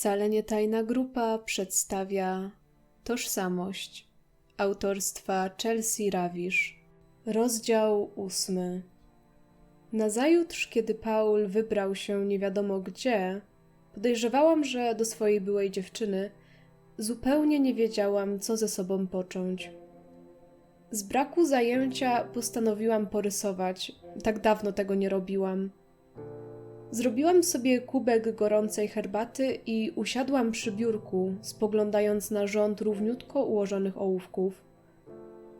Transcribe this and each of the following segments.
Wcale nie tajna grupa przedstawia Tożsamość autorstwa Chelsea Rawisz. Rozdział ósmy. Nazajutrz, kiedy Paul wybrał się nie wiadomo gdzie, podejrzewałam, że do swojej byłej dziewczyny, zupełnie nie wiedziałam, co ze sobą począć. Z braku zajęcia postanowiłam porysować. Tak dawno tego nie robiłam. Zrobiłam sobie kubek gorącej herbaty i usiadłam przy biurku, spoglądając na rząd równiutko ułożonych ołówków.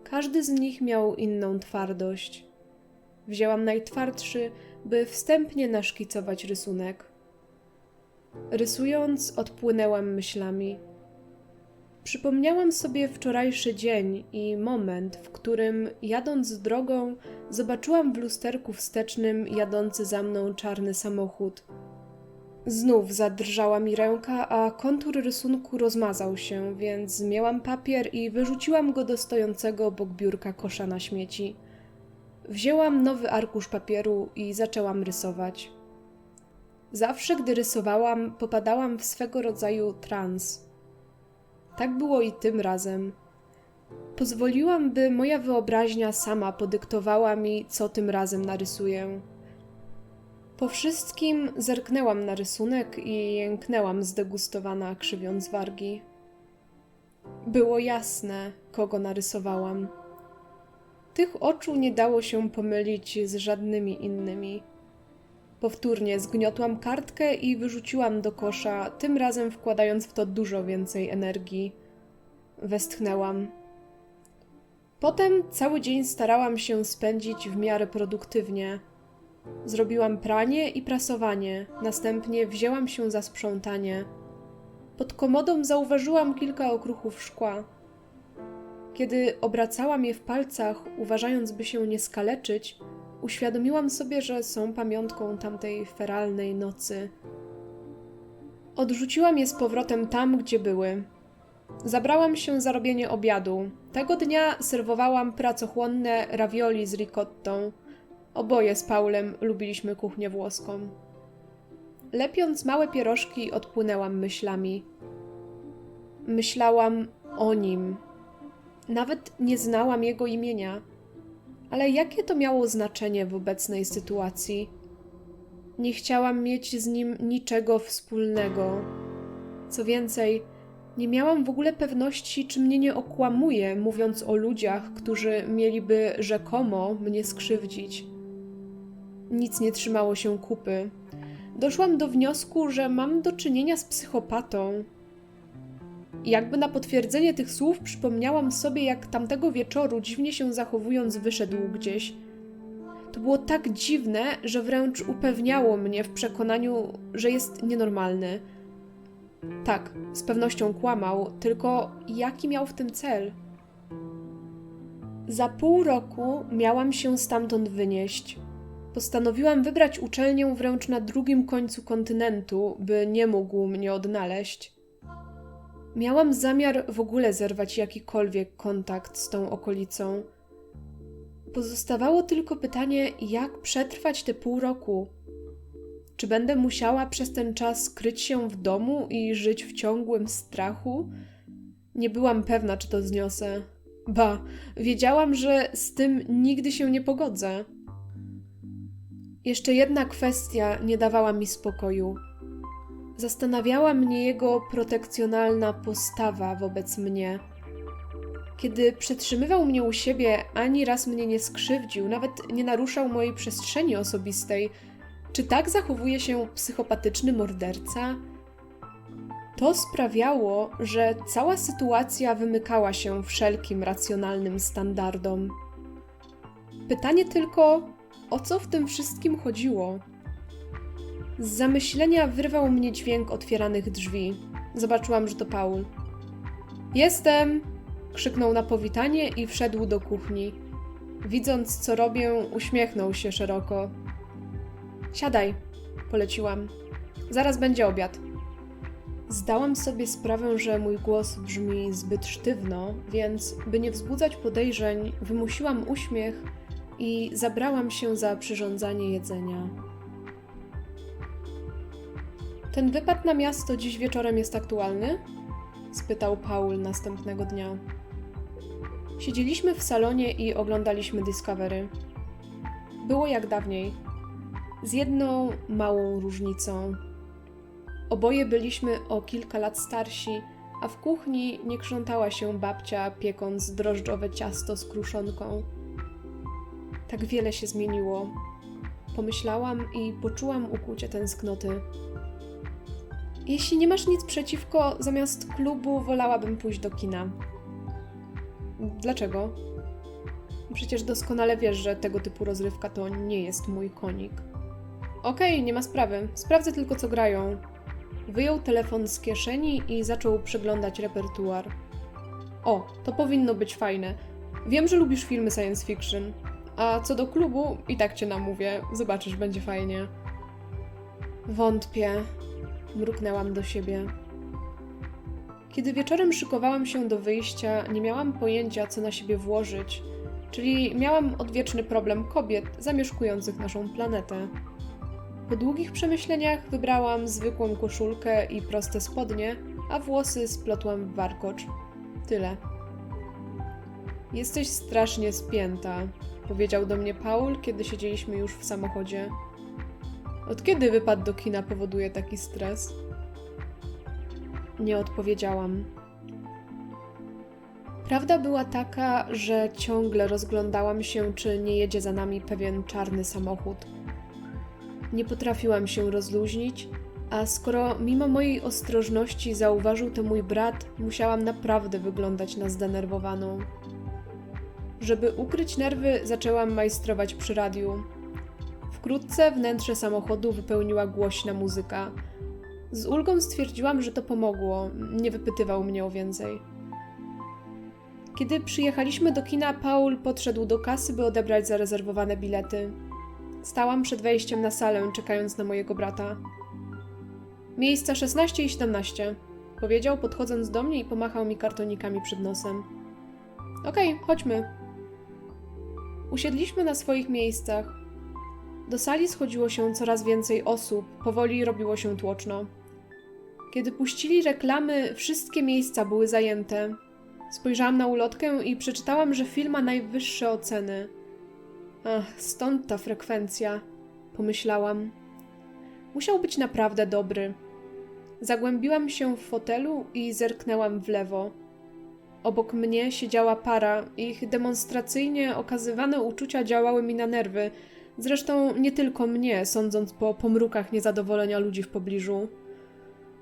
Każdy z nich miał inną twardość. Wzięłam najtwardszy, by wstępnie naszkicować rysunek. Rysując, odpłynęłam myślami. Przypomniałam sobie wczorajszy dzień i moment, w którym, jadąc drogą, zobaczyłam w lusterku wstecznym jadący za mną czarny samochód. Znów zadrżała mi ręka, a kontur rysunku rozmazał się, więc zmięłam papier i wyrzuciłam go do stojącego obok biurka kosza na śmieci. Wzięłam nowy arkusz papieru i zaczęłam rysować. Zawsze, gdy rysowałam, popadałam w swego rodzaju trans. Tak było i tym razem. Pozwoliłam, by moja wyobraźnia sama podyktowała mi, co tym razem narysuję. Po wszystkim zerknęłam na rysunek i jęknęłam zdegustowana, krzywiąc wargi. Było jasne, kogo narysowałam. Tych oczu nie dało się pomylić z żadnymi innymi. Powtórnie zgniotłam kartkę i wyrzuciłam do kosza, tym razem wkładając w to dużo więcej energii. Westchnęłam. Potem cały dzień starałam się spędzić w miarę produktywnie. Zrobiłam pranie i prasowanie, następnie wzięłam się za sprzątanie. Pod komodą zauważyłam kilka okruchów szkła. Kiedy obracałam je w palcach, uważając, by się nie skaleczyć, uświadomiłam sobie, że są pamiątką tamtej feralnej nocy. Odrzuciłam je z powrotem tam, gdzie były. Zabrałam się za robienie obiadu. Tego dnia serwowałam pracochłonne ravioli z ricottą. Oboje z Paulem lubiliśmy kuchnię włoską. Lepiąc małe pierożki, odpłynęłam myślami. Myślałam o nim. Nawet nie znałam jego imienia. Ale jakie to miało znaczenie w obecnej sytuacji? Nie chciałam mieć z nim niczego wspólnego. Co więcej, nie miałam w ogóle pewności, czy mnie nie okłamuje, mówiąc o ludziach, którzy mieliby rzekomo mnie skrzywdzić. Nic nie trzymało się kupy. Doszłam do wniosku, że mam do czynienia z psychopatą. Jakby na potwierdzenie tych słów przypomniałam sobie, jak tamtego wieczoru, dziwnie się zachowując, wyszedł gdzieś. To było tak dziwne, że wręcz upewniało mnie w przekonaniu, że jest nienormalny. Tak, z pewnością kłamał, tylko jaki miał w tym cel? Za pół roku miałam się stamtąd wynieść. Postanowiłam wybrać uczelnię wręcz na drugim końcu kontynentu, by nie mógł mnie odnaleźć. Miałam zamiar w ogóle zerwać jakikolwiek kontakt z tą okolicą. Pozostawało tylko pytanie, jak przetrwać te pół roku. Czy będę musiała przez ten czas kryć się w domu i żyć w ciągłym strachu? Nie byłam pewna, czy to zniosę. Ba, wiedziałam, że z tym nigdy się nie pogodzę. Jeszcze jedna kwestia nie dawała mi spokoju. Zastanawiała mnie jego protekcjonalna postawa wobec mnie. Kiedy przetrzymywał mnie u siebie, ani raz mnie nie skrzywdził, nawet nie naruszał mojej przestrzeni osobistej. Czy tak zachowuje się psychopatyczny morderca? To sprawiało, że cała sytuacja wymykała się wszelkim racjonalnym standardom. Pytanie tylko, o co w tym wszystkim chodziło? Z zamyślenia wyrwał mnie dźwięk otwieranych drzwi. Zobaczyłam, że to Paul. Jestem! krzyknął na powitanie i wszedł do kuchni. Widząc, co robię, uśmiechnął się szeroko. Siadaj, poleciłam. Zaraz będzie obiad. Zdałam sobie sprawę, że mój głos brzmi zbyt sztywno, więc, by nie wzbudzać podejrzeń, wymusiłam uśmiech i zabrałam się za przyrządzanie jedzenia. Ten wypad na miasto dziś wieczorem jest aktualny? spytał Paul następnego dnia. Siedzieliśmy w salonie i oglądaliśmy Discovery. Było jak dawniej, z jedną małą różnicą. Oboje byliśmy o kilka lat starsi, a w kuchni nie krzątała się babcia, piekąc drożdżowe ciasto z kruszonką. Tak wiele się zmieniło. Pomyślałam i poczułam ukłucie tęsknoty. Jeśli nie masz nic przeciwko, zamiast klubu wolałabym pójść do kina. Dlaczego? Przecież doskonale wiesz, że tego typu rozrywka to nie jest mój konik. Okej, nie ma sprawy. Sprawdzę tylko, co grają. Wyjął telefon z kieszeni i zaczął przeglądać repertuar. O, to powinno być fajne. Wiem, że lubisz filmy science fiction. A co do klubu, i tak cię namówię. Zobaczysz, będzie fajnie. Wątpię. Mruknęłam do siebie. Kiedy wieczorem szykowałam się do wyjścia, nie miałam pojęcia, co na siebie włożyć, czyli miałam odwieczny problem kobiet zamieszkujących naszą planetę. Po długich przemyśleniach wybrałam zwykłą koszulkę i proste spodnie, a włosy splotłam w warkocz. Tyle. Jesteś strasznie spięta, powiedział do mnie Paul, kiedy siedzieliśmy już w samochodzie. Od kiedy wypad do kina powoduje taki stres? Nie odpowiedziałam. Prawda była taka, że ciągle rozglądałam się, czy nie jedzie za nami pewien czarny samochód. Nie potrafiłam się rozluźnić, a skoro mimo mojej ostrożności zauważył to mój brat, musiałam naprawdę wyglądać na zdenerwowaną. Żeby ukryć nerwy, zaczęłam majstrować przy radiu. Wkrótce wnętrze samochodu wypełniła głośna muzyka. Z ulgą stwierdziłam, że to pomogło, nie wypytywał mnie o więcej. Kiedy przyjechaliśmy do kina, Paul podszedł do kasy, by odebrać zarezerwowane bilety. Stałam przed wejściem na salę, czekając na mojego brata. Miejsca 16 i 17, powiedział, podchodząc do mnie i pomachał mi kartonikami przed nosem. Okej, okay, chodźmy. Usiedliśmy na swoich miejscach. Do sali schodziło się coraz więcej osób, powoli robiło się tłoczno. Kiedy puścili reklamy, wszystkie miejsca były zajęte. Spojrzałam na ulotkę i przeczytałam, że film ma najwyższe oceny. Ach, stąd ta frekwencja, pomyślałam. Musiał być naprawdę dobry. Zagłębiłam się w fotelu i zerknęłam w lewo. Obok mnie siedziała para, ich demonstracyjnie okazywane uczucia działały mi na nerwy, zresztą nie tylko mnie, sądząc po pomrukach niezadowolenia ludzi w pobliżu.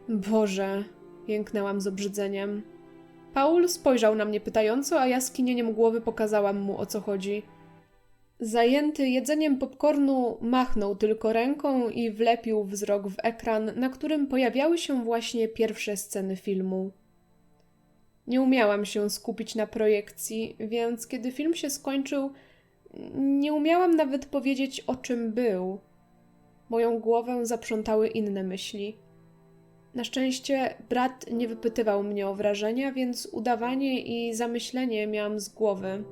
Boże, jęknęłam z obrzydzeniem. Paul spojrzał na mnie pytająco, a ja skinieniem głowy pokazałam mu o co chodzi. Zajęty jedzeniem popcornu, machnął tylko ręką i wlepił wzrok w ekran, na którym pojawiały się właśnie pierwsze sceny filmu. Nie umiałam się skupić na projekcji, więc kiedy film się skończył, nie umiałam nawet powiedzieć, o czym był. Moją głowę zaprzątały inne myśli. Na szczęście brat nie wypytywał mnie o wrażenia, więc udawanie i zamyślenie miałam z głowy.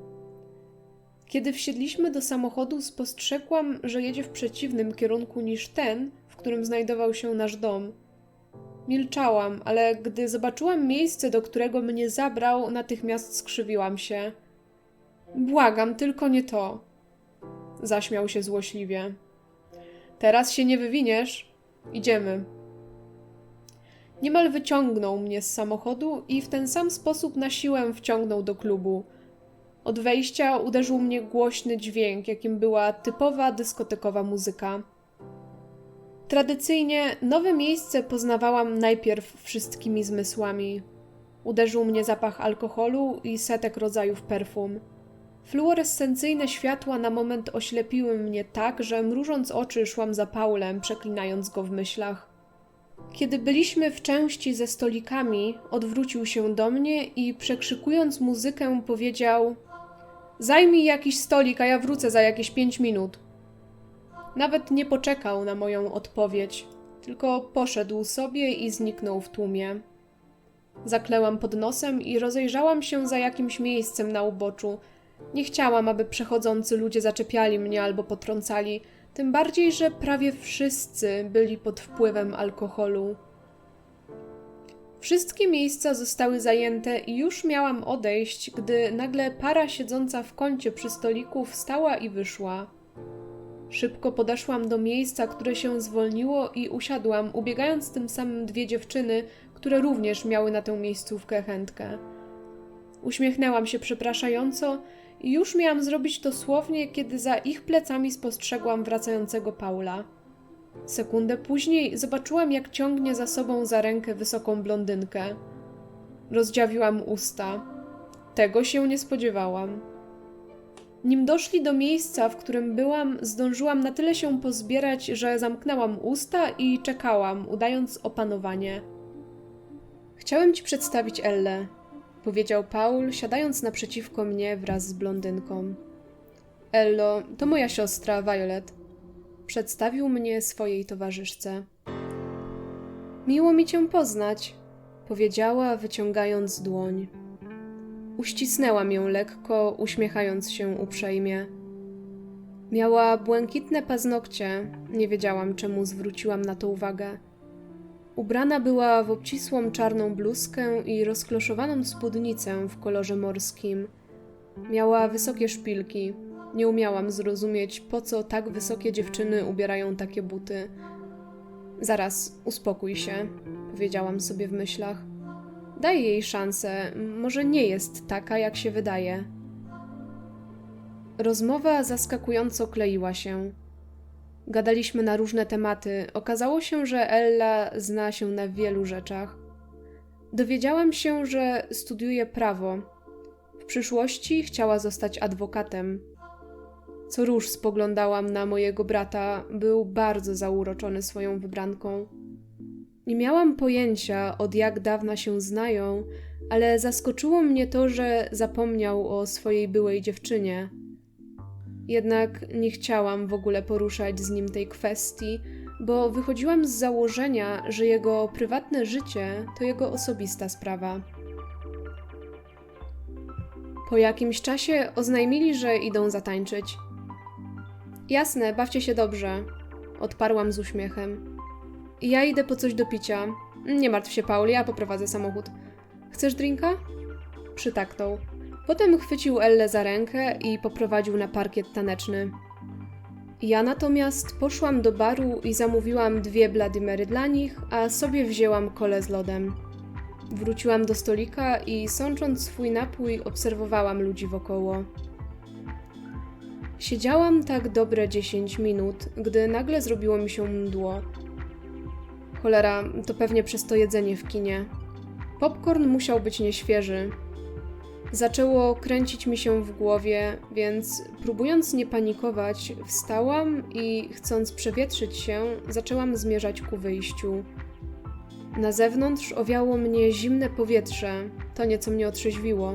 Kiedy wsiedliśmy do samochodu, spostrzegłam, że jedzie w przeciwnym kierunku niż ten, w którym znajdował się nasz dom. Milczałam, ale gdy zobaczyłam miejsce, do którego mnie zabrał, natychmiast skrzywiłam się. Błagam, tylko nie to. Zaśmiał się złośliwie. Teraz się nie wywiniesz. Idziemy. Niemal wyciągnął mnie z samochodu i w ten sam sposób na siłę wciągnął do klubu. Od wejścia uderzył mnie głośny dźwięk, jakim była typowa dyskotekowa muzyka. Tradycyjnie nowe miejsce poznawałam najpierw wszystkimi zmysłami. Uderzył mnie zapach alkoholu i setek rodzajów perfum. Fluorescencyjne światła na moment oślepiły mnie tak, że mrużąc oczy szłam za Paulem, przeklinając go w myślach. Kiedy byliśmy w części ze stolikami, odwrócił się do mnie i przekrzykując muzykę powiedział: Zajmij jakiś stolik, a ja wrócę za jakieś pięć minut. Nawet nie poczekał na moją odpowiedź, tylko poszedł sobie i zniknął w tłumie. Zaklełam pod nosem i rozejrzałam się za jakimś miejscem na uboczu. Nie chciałam, aby przechodzący ludzie zaczepiali mnie albo potrącali. Tym bardziej, że prawie wszyscy byli pod wpływem alkoholu. Wszystkie miejsca zostały zajęte i już miałam odejść, gdy nagle para siedząca w kącie przy stoliku wstała i wyszła. Szybko podeszłam do miejsca, które się zwolniło i usiadłam, ubiegając tym samym dwie dziewczyny, które również miały na tę miejscówkę chętkę. Uśmiechnęłam się przepraszająco i już miałam zrobić to słownie, kiedy za ich plecami spostrzegłam wracającego Paula. Sekundę później zobaczyłam, jak ciągnie za sobą za rękę wysoką blondynkę. Rozdziawiłam usta. Tego się nie spodziewałam. Nim doszli do miejsca, w którym byłam, zdążyłam na tyle się pozbierać, że zamknęłam usta i czekałam, udając opanowanie. Chciałem ci przedstawić Ellę, powiedział Paul, siadając naprzeciwko mnie wraz z blondynką. Ello, to moja siostra, Violet. Przedstawił mnie swojej towarzyszce. Miło mi cię poznać, powiedziała, wyciągając dłoń. Uścisnęłam ją lekko, uśmiechając się uprzejmie. Miała błękitne paznokcie, nie wiedziałam czemu zwróciłam na to uwagę. Ubrana była w obcisłą czarną bluzkę i rozkloszowaną spódnicę w kolorze morskim. Miała wysokie szpilki. Nie umiałam zrozumieć, po co tak wysokie dziewczyny ubierają takie buty. Zaraz, uspokój się, powiedziałam sobie w myślach. Daj jej szansę, może nie jest taka, jak się wydaje. Rozmowa zaskakująco kleiła się. Gadaliśmy na różne tematy. Okazało się, że Ella zna się na wielu rzeczach. Dowiedziałam się, że studiuje prawo. W przyszłości chciała zostać adwokatem. Co róż spoglądałam na mojego brata, był bardzo zauroczony swoją wybranką. Nie miałam pojęcia, od jak dawna się znają, ale zaskoczyło mnie to, że zapomniał o swojej byłej dziewczynie. Jednak nie chciałam w ogóle poruszać z nim tej kwestii, bo wychodziłam z założenia, że jego prywatne życie to jego osobista sprawa. Po jakimś czasie oznajmili, że idą zatańczyć. Jasne, bawcie się dobrze, odparłam z uśmiechem. Ja idę po coś do picia. Nie martw się, Paul, ja poprowadzę samochód. Chcesz drinka? Przytaknął. Potem chwycił Ellę za rękę i poprowadził na parkiet taneczny. Ja natomiast poszłam do baru i zamówiłam dwie Bladimery dla nich, a sobie wzięłam kole z lodem. Wróciłam do stolika i sącząc swój napój, obserwowałam ludzi wokoło. Siedziałam tak dobre 10 minut, gdy nagle zrobiło mi się mdło. Cholera, to pewnie przez to jedzenie w kinie. Popcorn musiał być nieświeży. Zaczęło kręcić mi się w głowie, więc próbując nie panikować, wstałam i chcąc przewietrzyć się, zaczęłam zmierzać ku wyjściu. Na zewnątrz owiało mnie zimne powietrze, to nieco mnie otrzeźwiło.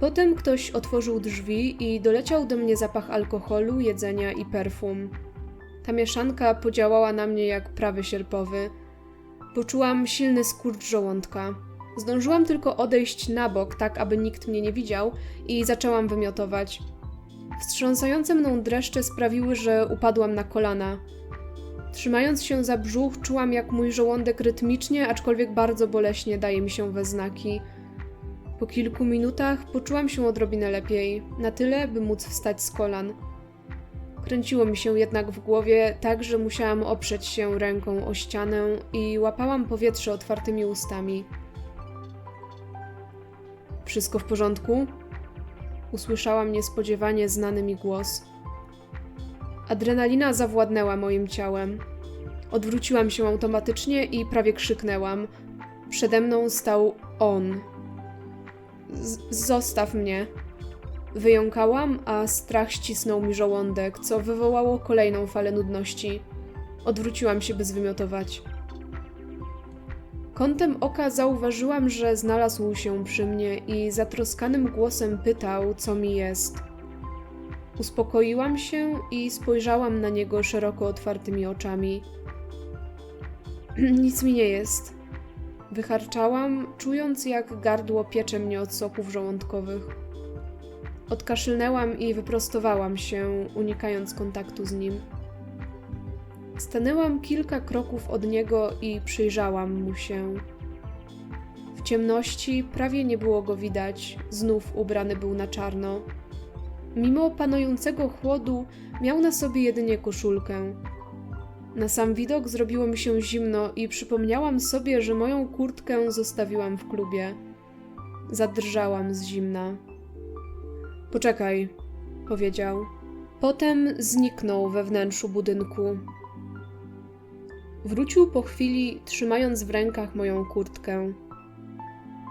Potem ktoś otworzył drzwi i doleciał do mnie zapach alkoholu, jedzenia i perfum. Ta mieszanka podziałała na mnie jak prawy sierpowy. Poczułam silny skurcz żołądka. Zdążyłam tylko odejść na bok, tak aby nikt mnie nie widział, i zaczęłam wymiotować. Wstrząsające mną dreszcze sprawiły, że upadłam na kolana. Trzymając się za brzuch, czułam, jak mój żołądek rytmicznie, aczkolwiek bardzo boleśnie daje mi się we znaki. Po kilku minutach poczułam się odrobinę lepiej, na tyle, by móc wstać z kolan. Kręciło mi się jednak w głowie tak, że musiałam oprzeć się ręką o ścianę i łapałam powietrze otwartymi ustami. Wszystko w porządku? Usłyszałam niespodziewanie znany mi głos. Adrenalina zawładnęła moim ciałem. Odwróciłam się automatycznie i prawie krzyknęłam. Przede mną stał on. Zostaw mnie. Wyjąkałam, a strach ścisnął mi żołądek, co wywołało kolejną falę nudności. Odwróciłam się, by zwymiotować. Kątem oka zauważyłam, że znalazł się przy mnie i zatroskanym głosem pytał, co mi jest. Uspokoiłam się i spojrzałam na niego szeroko otwartymi oczami. Nic mi nie jest. Wycharczałam, czując jak gardło piecze mnie od soków żołądkowych. Odkaszlnęłam i wyprostowałam się, unikając kontaktu z nim. Stanęłam kilka kroków od niego i przyjrzałam mu się. W ciemności prawie nie było go widać, znów ubrany był na czarno. Mimo panującego chłodu, miał na sobie jedynie koszulkę. Na sam widok zrobiło mi się zimno i przypomniałam sobie, że moją kurtkę zostawiłam w klubie. Zadrżałam z zimna. Poczekaj, powiedział. Potem zniknął we wnętrzu budynku. Wrócił po chwili, trzymając w rękach moją kurtkę.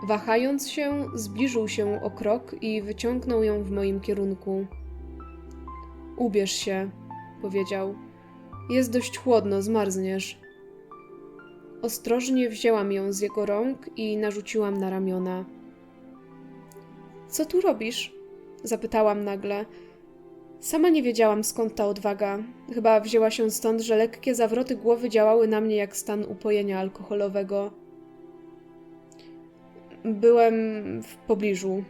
Wahając się, zbliżył się o krok i wyciągnął ją w moim kierunku. Ubierz się, powiedział. Jest dość chłodno, zmarzniesz. Ostrożnie wzięłam ją z jego rąk i narzuciłam na ramiona. Co tu robisz? zapytałam nagle. Sama nie wiedziałam skąd ta odwaga. Chyba wzięła się stąd, że lekkie zawroty głowy działały na mnie jak stan upojenia alkoholowego. Byłem w pobliżu,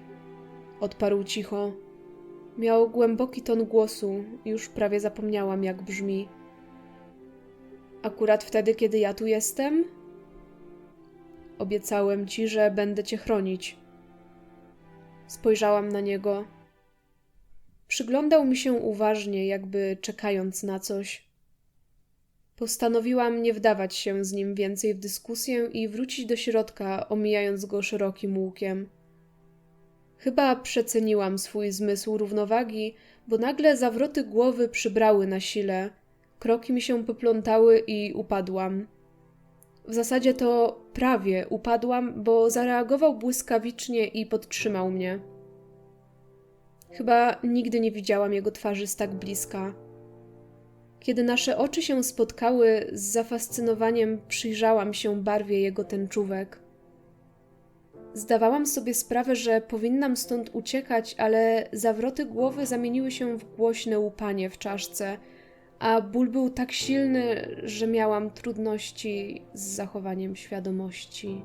odparł cicho. Miał głęboki ton głosu, już prawie zapomniałam, jak brzmi. Akurat wtedy, kiedy ja tu jestem? Obiecałem ci, że będę cię chronić. Spojrzałam na niego. Przyglądał mi się uważnie, jakby czekając na coś. Postanowiłam nie wdawać się z nim więcej w dyskusję i wrócić do środka, omijając go szerokim łukiem. Chyba przeceniłam swój zmysł równowagi, bo nagle zawroty głowy przybrały na sile. Kroki mi się poplątały i upadłam. W zasadzie to prawie upadłam, bo zareagował błyskawicznie i podtrzymał mnie. Chyba nigdy nie widziałam jego twarzy z tak bliska. Kiedy nasze oczy się spotkały, z zafascynowaniem przyjrzałam się barwie jego tęczówek. Zdawałam sobie sprawę, że powinnam stąd uciekać, ale zawroty głowy zamieniły się w głośne łupanie w czaszce, a ból był tak silny, że miałam trudności z zachowaniem świadomości.